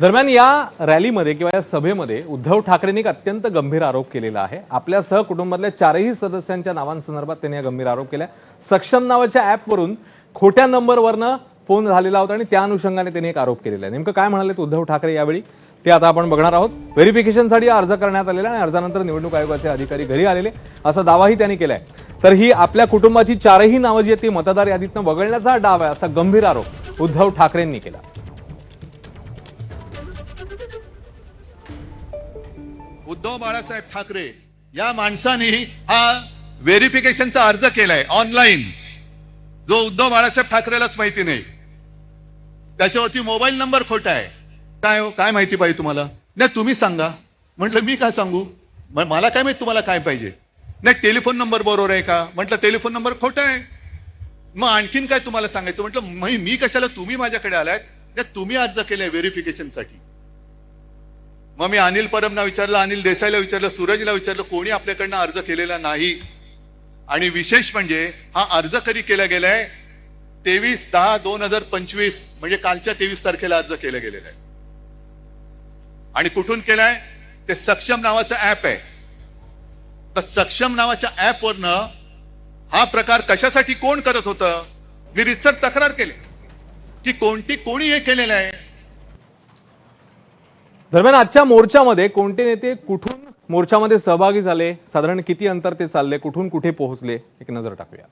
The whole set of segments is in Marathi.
दरम्यान या रॅलीमध्ये किंवा या सभेमध्ये उद्धव ठाकरेंनी एक अत्यंत गंभीर आरोप केलेला आहे. आपल्या सहकुटुंबातल्या चारही सदस्यांच्या नावांसंदर्भात त्यांनी हा गंभीर आरोप केला सक्षम नावाच्या ॲपवरून खोट्या नंबरवरनं फोन झालेला होता आणि त्या अनुषंगाने त्यांनी एक आरोप केलेला आहे. नेमकं काय म्हणाले उद्धव ठाकरे यावेळी? ते आता आपण बघणार आहोत. व्हेरिफिकेशनसाठी अर्ज करण्यात आलेला आणि अर्जानंतर निवडणूक आयोगाचे अधिकारी घरी आलेले असा दावाही त्यांनी केलाय. तर ही आपल्या कुटुंबाची चारही नावं जी आहेत ती मतदार यादीतनं वगळण्याचा डाव आहे असा गंभीर आरोप उद्धव ठाकरेंनी केला. उद्धव बाळासाहेब ठाकरे या माणसाने हा व्हेरिफिकेशनचा अर्ज केलाय ऑनलाईन जो उद्धव बाळासाहेब ठाकरेलाच माहिती नाही त्याच्यावरती मोबाईल नंबर खोटा आहे. काय हो काय माहिती पाहिजे तुम्हाला? नाही तुम्ही सांगा. म्हटलं मी काय सांगू? मला काय माहिती तुम्हाला काय पाहिजे? नाही टेलिफोन नंबर बरोबर आहे का? म्हटलं टेलिफोन नंबर खोटा आहे. मग आणखीन काय तुम्हाला सांगायचं? म्हटलं मी कशाला तुम्ही माझ्याकडे आलाय? नाही तुम्ही अर्ज केलाय व्हेरिफिकेशनसाठी. मग मी अनिल परबना विचारलं अनिल देसाईला विचारलं सूरजला विचारलं कोणी आपल्याकडनं अर्ज केलेला नाही? आणि विशेष म्हणजे हा अर्ज कधी केला गेलाय? तेवीस दहा दोन हजार पंचवीस म्हणजे कालच्या तेवीस तारखेला अर्ज केला गेलेला आहे. आणि कुठून केलाय? ते सक्षम नावाचं ऍप आहे. तर सक्षम नावाच्या ऍपवरनं हा प्रकार कशासाठी कोण करत होतं? मी रिसर्च तक्रार केली. की कोणती कोणी हे केलेलं आहे? दरम्यान आजच्या मोर्चामध्ये कोणते नेते कुठून मोर्चामध्ये सहभागी झाले? साधारण किती अंतर ते चालले? कुठून कुठे पोहोचले? एक नजर टाकूया.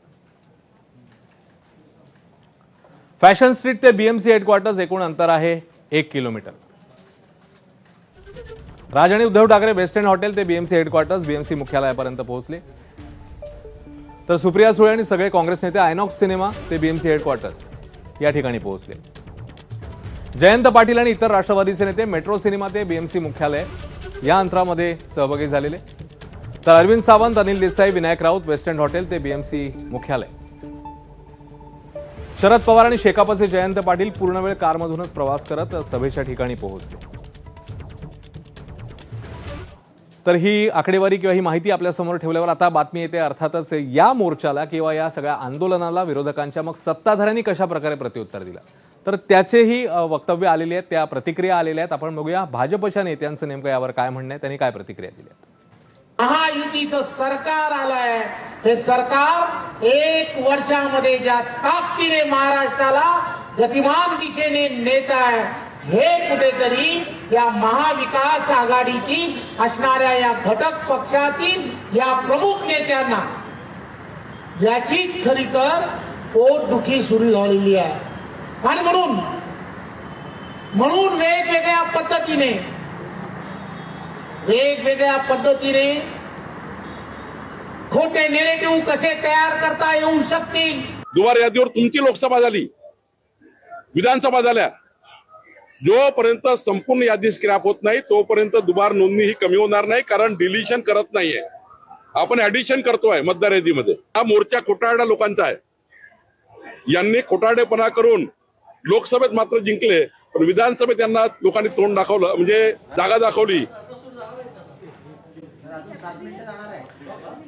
फॅशन स्ट्रीट ते बीएमसी हेडक्वार्टर्स एकूण अंतर आहे एक किलोमीटर. राज आणि Uddhav Thackeray west end hotel ते बीएमसी हेडक्वार्टर्स बीएमसी मुख्यालयापर्यंत पोहोचले. तर सुप्रिया सुळे आणि सगळे काँग्रेस नेते आयनॉक्स सिनेमा ते बीएमसी हेडक्वार्टर्स या ठिकाणी पोहोचले. जयंत पाटील आणि इतर राष्ट्रवादीचे नेते मेट्रो सिनेमा ते बीएमसी मुख्यालय या अंतरामध्ये सहभागी झालेले. तर अरविंद सावंत अनिल देसाई विनायक राऊत वेस्ट हॉटेल ते बीएमसी मुख्यालय. शरद पवार आणि शेकापचे जयंत पाटील पूर्ण वेळ कारमधूनच प्रवास करत सभेच्या ठिकाणी पोहोचले. तर ही आकडेवारी किंवा ही माहिती आपल्यासमोर ठेवल्यावर आता बातमी येते. अर्थातच या मोर्चाला किंवा या सगळ्या आंदोलनाला विरोधकांच्या मग सत्ताधाऱ्यांनी कशा प्रकारे प्रत्युत्तर दिलं? तर त्याचेही वक्तव्य आलेले आहेत त्या प्रतिक्रिया आलेल्या आहेत. आपण बघूया भाजपच्या नेत्यांचं नेमकं यावर काय म्हणणं आहे त्यांनी काय प्रतिक्रिया दिल्या महायुतीचं सरकार आलंय. हे सरकार एक वर्षामध्ये ज्या ताकदीने महाराष्ट्राला गतिमान दिशेने नेत आहे हे कुठेतरी या महाविकास आघाडीतील असणाऱ्या या घटक पक्षातील या प्रमुख नेत्यांना याचीच खरी तर पोटदुखी सुरू झालेली आहे. आणि म्हणून म्हणून वेगवेगळ्या पद्धतीने वेगवेगळ्या पद्धतीने खोटे नेरेटिव्ह कसे तयार करता येऊ शकतील? दुवार यादीवर तुमची लोकसभा झाली विधानसभा झाल्या. जोपर्यंत संपूर्ण यादी स्क्रॅप होत नाही तोपर्यंत दुबार नोंदणी ही कमी होणार नाही कारण डिलिशन करत नाहीये. आपण ऍडिशन करतोय मतदार यादीमध्ये. हा मोर्चा खोटारडा लोकांचा आहे. यांनी खोटारडेपणा करून लोकसभेत मात्र जिंकले पण विधानसभेत त्यांना लोकांनी तोंड दाखवलं म्हणजे जागा दाखवली.